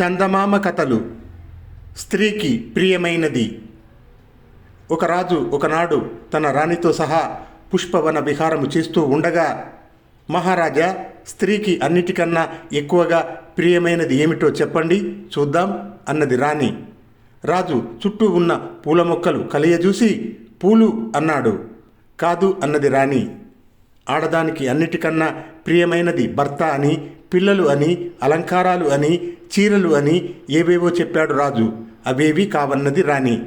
చందమామ కథలు స్త్రీకి ప్రియమైనది. ఒక రాజు ఒకనాడు తన రాణితో సహా పుష్పవన విహారము చేస్తూ ఉండగా మహారాజా స్త్రీకి అన్నిటికన్నా ఎక్కువగా ప్రియమైనది ఏమిటో చెప్పండి చూద్దాం అన్నది రాణి. రాజు చుట్టూ ఉన్న పూల మొక్కలు కలియజూసి పూలు అన్నాడు. కాదు అన్నది రాణి. ఆడదానికి అన్నిటికన్నా ప్రియమైనది భర్త అని పిల్లలు అని అలంకారాలు అని చీరలు అని ఏవేవో చెప్పాడు రాజు. అవేవి కావన్నది రాణి.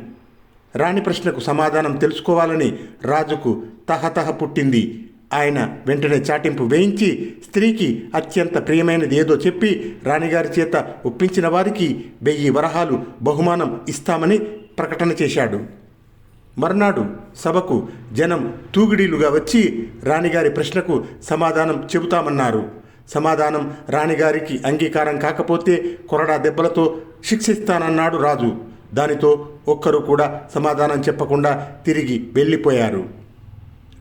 రాణి ప్రశ్నకు సమాధానం తెలుసుకోవాలని రాజుకు తహతహ పుట్టింది. ఆయన వెంటనే చాటింపు వేయించి స్త్రీకి అత్యంత ప్రియమైనది ఏదో చెప్పి రాణిగారి చేత ఒప్పించిన వారికి వెయ్యి వరహాలు బహుమానం ఇస్తామని ప్రకటన చేశాడు. మర్నాడు సభకు జనం తూగిడీలుగా వచ్చి రాణిగారి ప్రశ్నకు సమాధానం చెబుతామన్నారు. సమాధానం రాణిగారికి అంగీకారం కాకపోతే కొరడా దెబ్బలతో శిక్షిస్తానన్నాడు రాజు. దానితో ఒక్కరు కూడా సమాధానం చెప్పకుండా తిరిగి వెళ్ళిపోయారు.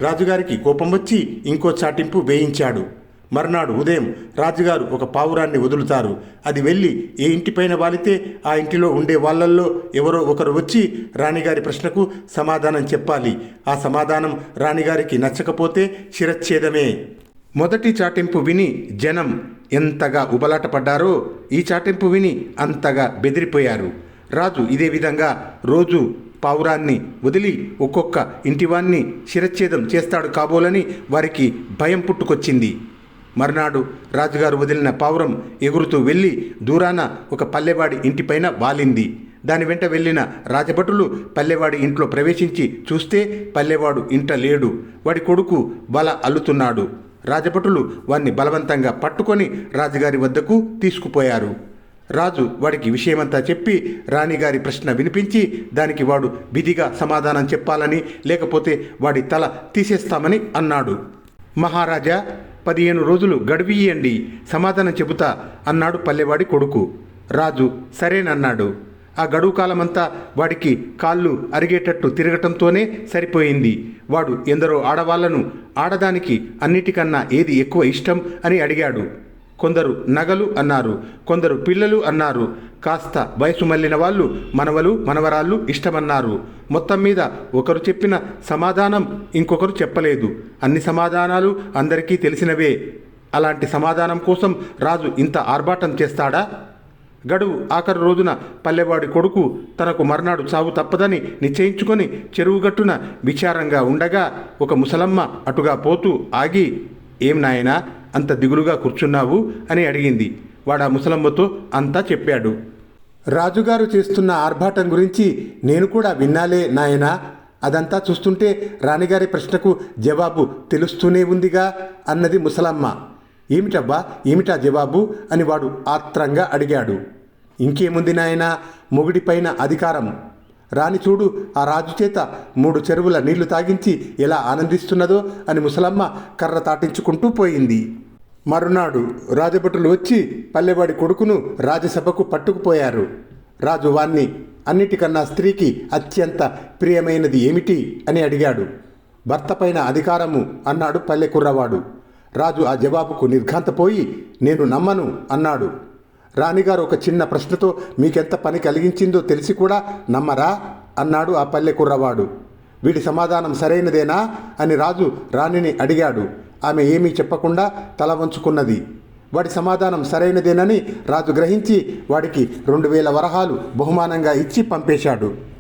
రాజుగారికి కోపం వచ్చి ఇంకో చాటింపు వేయించాడు. మర్నాడు ఉదయం రాజుగారు ఒక పావురాన్ని వదులుతారు. అది వెళ్ళి ఏ ఇంటిపైన వాలితే ఆ ఇంటిలో ఉండే వాళ్ళల్లో ఎవరో ఒకరు వచ్చి రాణిగారి ప్రశ్నకు సమాధానం చెప్పాలి. ఆ సమాధానం రాణిగారికి నచ్చకపోతే శిరచ్ఛేదమే. మొదటి చాటింపు విని జనం ఎంతగా ఉబలాటపడ్డారో ఈ చాటింపు విని అంతగా బెదిరిపోయారు. రాజు ఇదే విధంగా రోజు పావురాన్ని వదిలి ఒక్కొక్క ఇంటివాన్ని శిరచ్ఛేదం చేస్తాడు కాబోలని వారికి భయం పుట్టుకొచ్చింది. మర్నాడు రాజుగారు వదిలిన పావురం ఎగురుతూ వెళ్ళి దూరాన ఒక పల్లెవాడి ఇంటిపైన వాలింది. దాని వెంట వెళ్ళిన రాజభటులు పల్లెవాడి ఇంట్లో ప్రవేశించి చూస్తే పల్లెవాడు ఇంట లేడు. వాడి కొడుకు బల అల్లుతున్నాడు. రాజభటులు వాణ్ణి బలవంతంగా పట్టుకొని రాజుగారి వద్దకు తీసుకుపోయారు. రాజు వాడికి విషయమంతా చెప్పి రాణిగారి ప్రశ్న వినిపించి దానికి వాడు విధిగా సమాధానం చెప్పాలని లేకపోతే వాడి తల తీసేస్తామని అన్నాడు. మహారాజా పదిహేను రోజులు గడివియండి సమాధానం చెబుతా అన్నాడు పల్లెవాడి కొడుకు. రాజు సరేనన్నాడు. ఆ గడువు కాలమంతా వాడికి కాళ్ళు అరిగేటట్టు తిరగటంతోనే సరిపోయింది. వాడు ఎందరో ఆడవాళ్ళను ఆడదానికి అన్నిటికన్నా ఏది ఎక్కువ ఇష్టం అని అడిగాడు. కొందరు నగలు అన్నారు కొందరు పిల్లలు అన్నారు కాస్త వయసు మళ్ళిన వాళ్ళు మనవలు మనవరాళ్ళు ఇష్టమన్నారు. మొత్తం మీద ఒకరు చెప్పిన సమాధానం ఇంకొకరు చెప్పలేదు. అన్ని సమాధానాలు అందరికీ తెలిసినవే. అలాంటి సమాధానం కోసం రాజు ఇంత ఆర్భాటం చేస్తాడా? గడువు ఆఖరు రోజున పల్లెవాడి కొడుకు తనకు మర్నాడు చావు తప్పదని నిశ్చయించుకొని చెరువుగట్టున విచారంగా ఉండగా ఒక ముసలమ్మ అటుగా పోతూ ఆగి ఏం నాయనా అంత దిగులుగా కూర్చున్నావు? అని అడిగింది. వాడు ఆ ముసలమ్మతో అంతా చెప్పాడు. రాజుగారు చేస్తున్న ఆర్భాటం గురించి నేను కూడా విన్నాలే నాయనా. అదంతా చూస్తుంటే రాణిగారి ప్రశ్నకు జవాబు తెలుస్తూనే ఉందిగా అన్నది ముసలమ్మ. ఏమిటబ్బా? ఏమిటా జవాబు? అని వాడు ఆత్రంగా అడిగాడు. ఇంకేముంది నాయనా? మొగుడిపైన అధికారం. రాని చూడు ఆ రాజు చేత మూడు చెరువుల నీళ్ళు తాగించి ఎలా ఆనందిస్తున్నదో అని ముసలమ్మ కర్ర తాటించుకుంటూ పోయింది. మరునాడు రాజభటులు వచ్చి పల్లెవాడి కొడుకును రాజసభకు పట్టుకుపోయారు. రాజు వాణ్ణి అన్నిటికన్నా స్త్రీకి అత్యంత ప్రియమైనది ఏమిటి? అని అడిగాడు. భర్త పైన అధికారము అన్నాడు పల్లె కుర్రవాడు. రాజు ఆ జవాబుకు నిర్ఘాంతపోయి నేను నమ్మను అన్నాడు. రాణిగారు ఒక చిన్న ప్రశ్నతో మీకెంత పని కలిగించిందో తెలిసి కూడా నమ్మరా అన్నాడు ఆ పల్లె కుర్రవాడు. వీడి సమాధానం సరైనదేనా? అని రాజు రాణిని అడిగాడు. ఆమె ఏమీ చెప్పకుండా తల వంచుకున్నది. వాడి సమాధానం సరైనదేనని రాజు గ్రహించి వాడికి రెండు వేల వరహాలు బహుమానంగా ఇచ్చి పంపేశాడు.